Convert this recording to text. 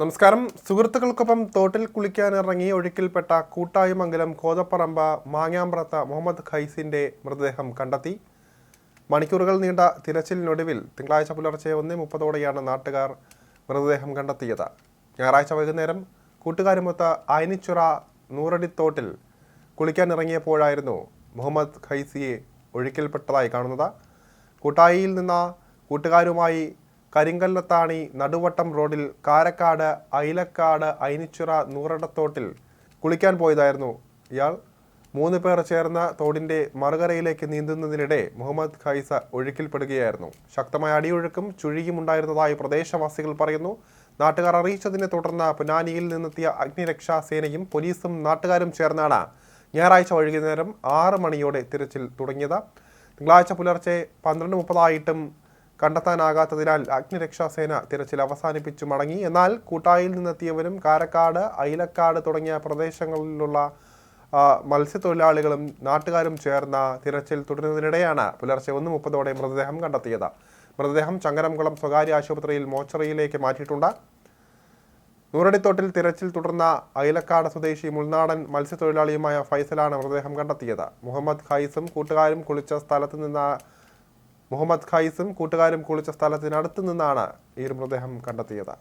നമസ്കാരം. സുഹൃത്തുക്കൾക്കൊപ്പം തോട്ടിൽ കുളിക്കാനിറങ്ങി ഒഴുക്കിൽപ്പെട്ട കൂട്ടായ്മംഗലം കോതപ്പറമ്പ മാങ്ങാമ്പ്രത്ത മുഹമ്മദ് ഖൈസിന്റെ മൃതദേഹം കണ്ടെത്തി. മണിക്കൂറുകൾ നീണ്ട തിരച്ചിലിനൊടുവിൽ തിങ്കളാഴ്ച പുലർച്ചെ ഒന്നേ മുപ്പതോടെയാണ് നാട്ടുകാർ മൃതദേഹം കണ്ടെത്തിയത്. ഞായറാഴ്ച വൈകുന്നേരം കൂട്ടുകാരുമൊത്ത് അയനിച്ചുറ നൂറടിത്തോട്ടിൽ കുളിക്കാനിറങ്ങിയപ്പോഴായിരുന്നു മുഹമ്മദ് ഖൈസിയെ ഒഴുക്കിൽപ്പെട്ടതായി കാണുന്നത്. കൂട്ടായിയിൽ നിന്ന കൂട്ടുകാരുമായി കരിങ്കല്ലത്താണി നടുവട്ടം റോഡിൽ കാരക്കാട് ഐലക്കാട് ഐനിച്ചിറ നൂറടത്തോട്ടിൽ കുളിക്കാൻ പോയതായിരുന്നു ഇയാൾ. മൂന്ന് പേർ ചേർന്ന തോടിന്റെ മറുകരയിലേക്ക് നീന്തുന്നതിനിടെ മുഹമ്മദ് ഖൈസ ഒഴുക്കിൽപ്പെടുകയായിരുന്നു. ശക്തമായ അടിയൊഴുക്കും ചുഴിയും ഉണ്ടായിരുന്നതായി പ്രദേശവാസികൾ പറയുന്നു. നാട്ടുകാർ അറിയിച്ചതിനെ തുടർന്ന് പുനാനിയിൽ നിന്നെത്തിയ അഗ്നിരക്ഷാ സേനയും പോലീസും നാട്ടുകാരും ചേർന്നാണ് ഞായറാഴ്ച വൈകുന്നേരം ആറ് മണിയോടെ തിരച്ചിൽ തുടങ്ങിയത്. തിങ്കളാഴ്ച പുലർച്ചെ പന്ത്രണ്ട് മുപ്പതായിട്ടും കണ്ടെത്താനാകാത്തതിനാൽ അഗ്നിരക്ഷാസേന തിരച്ചിൽ അവസാനിപ്പിച്ചു മടങ്ങി. എന്നാൽ കൂട്ടായിൽ നിന്നെത്തിയവരും കാരക്കാട് അയിലക്കാട് തുടങ്ങിയ പ്രദേശങ്ങളിലുള്ള മത്സ്യത്തൊഴിലാളികളും നാട്ടുകാരും ചേർന്ന തിരച്ചിൽ തുടരുന്നതിനിടെയാണ് പുലർച്ചെ ഒന്ന് മുപ്പതോടെ മൃതദേഹം കണ്ടെത്തിയത്. മൃതദേഹം ചങ്ങരംകുളം സ്വകാര്യ ആശുപത്രിയിൽ മോച്ചറിയിലേക്ക് മാറ്റിയിട്ടുണ്ട്. നൂറടിത്തോട്ടിൽ തിരച്ചിൽ തുടർന്ന അയിലക്കാട് സ്വദേശി മുൾനാടൻ മത്സ്യത്തൊഴിലാളിയുമായ ഫൈസലാണ് മൃതദേഹം കണ്ടെത്തിയത്. മുഹമ്മദ് ഖൈസും കൂട്ടുകാരും കുളിച്ച സ്ഥലത്ത് നിന്ന് മുഹമ്മദ് ഖൈസും കൂട്ടുകാരും കുളിച്ച സ്ഥലത്തിനടുത്ത് നിന്നാണ് ഈ മൃതദേഹം കണ്ടെത്തിയത്.